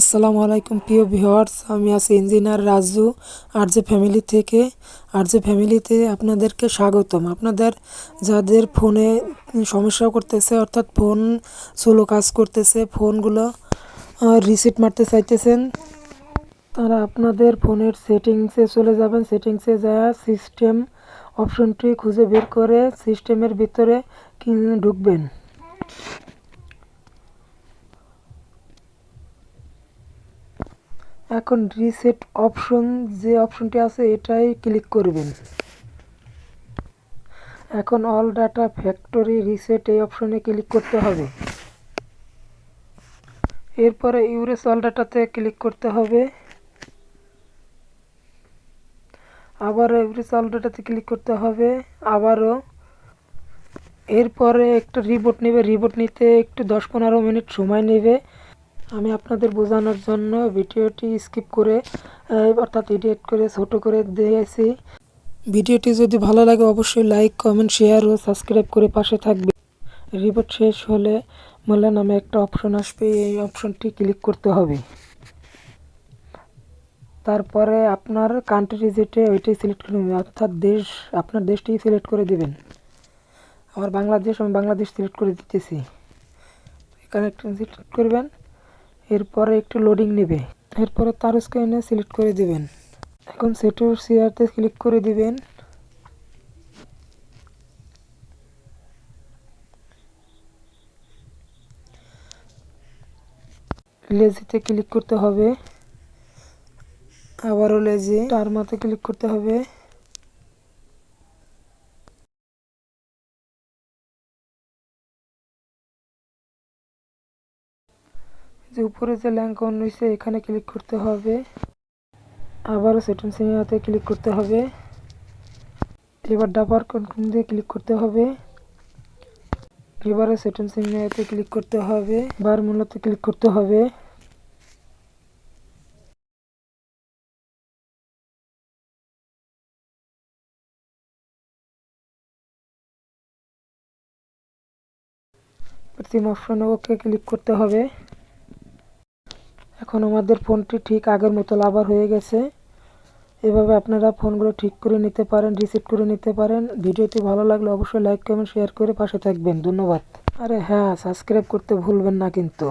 আসসালামু আলাইকুম, প্রিয় ভিউয়ার্স। আমি আছি ইঞ্জিনিয়ার রাজু আর যে ফ্যামিলি থেকে। আর যে ফ্যামিলিতে আপনাদেরকে স্বাগতম। আপনাদের, যাদের ফোনে সমস্যা করতেছে, অর্থাৎ ফোন সোলো কাজ করতেছে, ফোনগুলো রিসেট মারতে চাইতেছেন, তারা আপনাদের ফোনের সেটিংসে চলে যাবেন। সেটিংসে যা সিস্টেম অপশনটি খুঁজে বের করে সিস্টেমের ভিতরে ঢুকবেন। এখন রিসেট অপশন যে অপশনটি আছে এটাই ক্লিক করবেন। এখন অল ডাটা ফ্যাক্টরি রিসেট এই অপশনে ক্লিক করতে হবে। এরপরে ইউরেস অল ডাটাতে ক্লিক করতে হবে। আবারও ইউরেস অল ডাটাতে ক্লিক করতে হবে, আবারও। এরপরে একটা রিবোট নেবে রিবোট নিতে একটু দশ পনেরো মিনিট সময় নেবে। আমি আপনাদের বোঝানোর জন্য ভিডিওটি স্কিপ করে অর্থাৎ এডিট করে, ছোট করে দিয়েছি। ভিডিওটি যদি ভালো লাগে, অবশ্যই লাইক, কমেন্ট, শেয়ার ও সাবস্ক্রাইব করে পাশে থাকবে রিপোর্ট শেষ হলে মোলা নামে একটা অপশন আসবে, এই অপশনটি ক্লিক করতে হবে। তারপরে আপনার কান্ট্রি যেটা ওইটাই সিলেক্ট করে নেবেন, অর্থাৎ দেশ, আপনার দেশটি সিলেক্ট করে দিবেন। আমার বাংলাদেশ, আমি বাংলাদেশ সিলেক্ট করে দিতেছি। এখানে একটা সিলেক্ট করবেন। এরপরে একটু লোডিং নেবে। এরপরে তার স্ক্রিনে সিলেক্ট করে দিবেন। এখন সেটুর সিয়ারতে ক্লিক করে দিবেন। লেজিতে ক্লিক করতে হবে। আবারও লেজি তার টার্মাতে ক্লিক করতে হবে। যে উপরে যে ল্যাঙ্ক অন রয়েছে এখানে ক্লিক করতে হবে। আবারও সেটিং সিনেমাতে ক্লিক করতে হবে। এবার ডাবার কন্ট্রোল দিয়ে ক্লিক করতে হবে। এবারে সেটিং সিনেমাতে ক্লিক করতে হবে। বার মূলতে ক্লিক করতে হবে। প্রথম অপশনে ওকে ক্লিক করতে হবে। এখন আমাদের ফোনটি ঠিক আগের মতো আবার হয়ে গেছে। এভাবে আপনারা ফোনগুলো ঠিক করে নিতে পারেন, রিসিভ করে নিতে পারেন। ভিডিওটি ভালো লাগলে অবশ্যই লাইক, কমেন্ট, শেয়ার করে পাশে থাকবেন। ধন্যবাদ। আরে হ্যাঁ সাবস্ক্রাইব করতে ভুলবেন না কিন্তু।